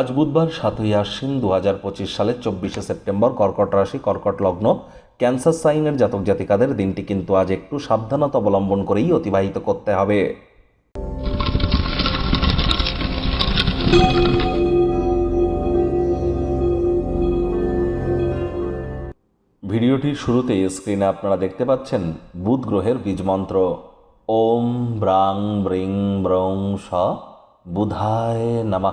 আজ বুধবার সাতই আশ্বিন দু হাজার পঁচিশ সালের চব্বিশে সেপ্টেম্বর কর্কট রাশি, কর্কট লগ্ন, ক্যান্সার সাইনের জাতক জাতিকাদের দিনটি কিন্তু আজ একটু সাবধানতা অবলম্বন করেই অতিবাহিত করতে হবে। ভিডিওটির শুরুতেই স্ক্রিনে আপনারা দেখতে পাচ্ছেন বুধ গ্রহের বীজমন্ত্র ওম ব্রাং ব্রিং ব্রং স বুধায় নামা।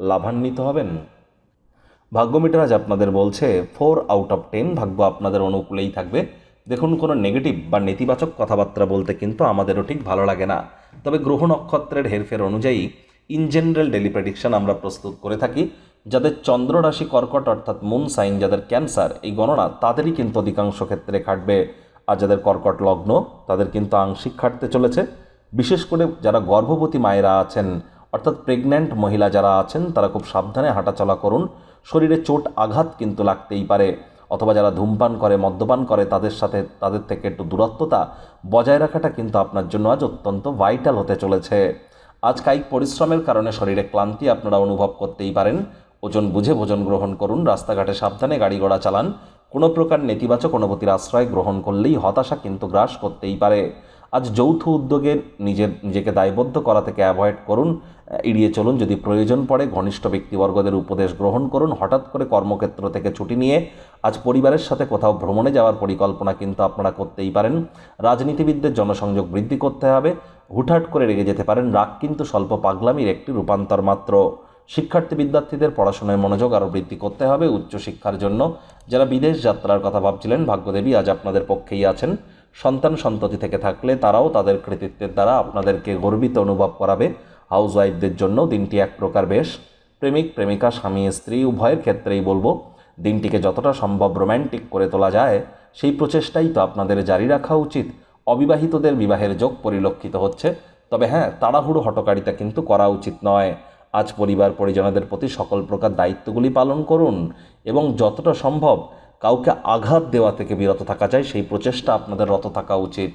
লাভান্বিত হবেন। ভাগ্যমিটার আজ আপনাদের বলছে, ফোর আউট অফ টেন ভাগ্য আপনাদের অনুকূলেই থাকবে। দেখুন, কোনো নেগেটিভ বা নেতিবাচক কথাবার্তা বলতে কিন্তু আমাদেরও ঠিক ভালো লাগে না। তবে গ্রহ নক্ষত্রের হেরফের অনুযায়ী ইন জেনারেল ডেলি প্রেডিকশন আমরা প্রস্তুত করে থাকি। যাদের চন্দ্র রাশি কর্কট অর্থাৎ মুন সাইন যাদের ক্যান্সার এই গণনা তাদেরই কিন্তু অধিকাংশ ক্ষেত্রে খাটবে। আর যাদের কর্কট লগ্ন, তাদের কিন্তু আংশিক খাটতে চলেছে। বিশেষ করে যারা গর্ভবতী মায়েরা আছেন অর্থাৎ প্রেগন্যান্ট মহিলা যারা আছেন, তারা খুব সাবধানে হাঁটাচলা করুন। শরীরে চোট আঘাত কিন্তু লাগতেই পারে। অথবা যারা ধূমপান করে, মদ্যপান করে, তাদের সাথে, তাদের থেকে একটু দূরত্বতা বজায় রাখাটা কিন্তু আপনার জন্য আজ অত্যন্ত ভাইটাল হতে চলেছে। আজ কায়িক পরিশ্রমের কারণে শরীরে ক্লান্তি আপনারা অনুভব করতেই পারেন। ওজন বুঝে ভোজন গ্রহণ করুন, রাস্তাঘাটে সাবধানে গাড়ি ঘোড়া চালান। কোনো প্রকার নেতিবাচক অনুভূতির আশ্রয় গ্রহণ করলেই হতাশা কিন্তু গ্রাস করতেই পারে। আজ যৌথ উদ্যোগে নিজের, নিজেকে দায়বদ্ধ করা থেকে অ্যাভয়েড করুন, এড়িয়ে চলুন, যদি প্রয়োজন পড়ে ঘনিষ্ঠ ব্যক্তিবর্গদের উপদেশ গ্রহণ করুন, হঠাৎ করে কর্মক্ষেত্র থেকে ছুটি নিয়ে আজ পরিবারের সাথে কোথাও ভ্রমণে যাওয়ার পরিকল্পনা কিন্তু আপনারা করতেই পারেন। রাজনীতিবিদদের জনসংযোগ বৃদ্ধি করতে হবে, হুটহাট করে রেগে যেতে পারেন, রাগ কিন্তু স্বল্প পাগলামির একটি রূপান্তর মাত্র। শিক্ষার্থী বিদ্যার্থীদের পড়াশোনায় মনোযোগ আরও বৃদ্ধি করতে হবে উচ্চশিক্ষার জন্য। যারা বিদেশ যাত্রার কথা ভাবছিলেন, ভাগ্যদেবী আজ আপনাদের পক্ষেই আছেন। সন্তান সন্ততি থেকে থাকলে তারাও তাদের কৃতিত্বের দ্বারা আপনাদেরকে গর্বিত অনুভব করাবে। হাউস ওয়াইফদের জন্য দিনটি এক প্রকার বেশ। প্রেমিক, প্রেমিকা, স্বামী, স্ত্রী, উভয়ের ক্ষেত্রেই বলব, দিনটিকে যতটা সম্ভব রোম্যান্টিক করে তোলা যায়, সেই প্রচেষ্টাই তো আপনাদের জারি রাখা উচিত। অবিবাহিতদের বিবাহের যোগ পরিলক্ষিত হচ্ছে। তবে হ্যাঁ তাড়াহুড়ো হটকারিতা কিন্তু করা উচিত নয়। আজ পরিবার পরিজনদের প্রতি সকল প্রকার দায়িত্বগুলি পালন করুন এবং যতটা সম্ভব কাউকে আঘাত দেওয়া থেকে বিরত থাকা যায় সেই প্রচেষ্টা আপনাদের রত থাকা উচিত।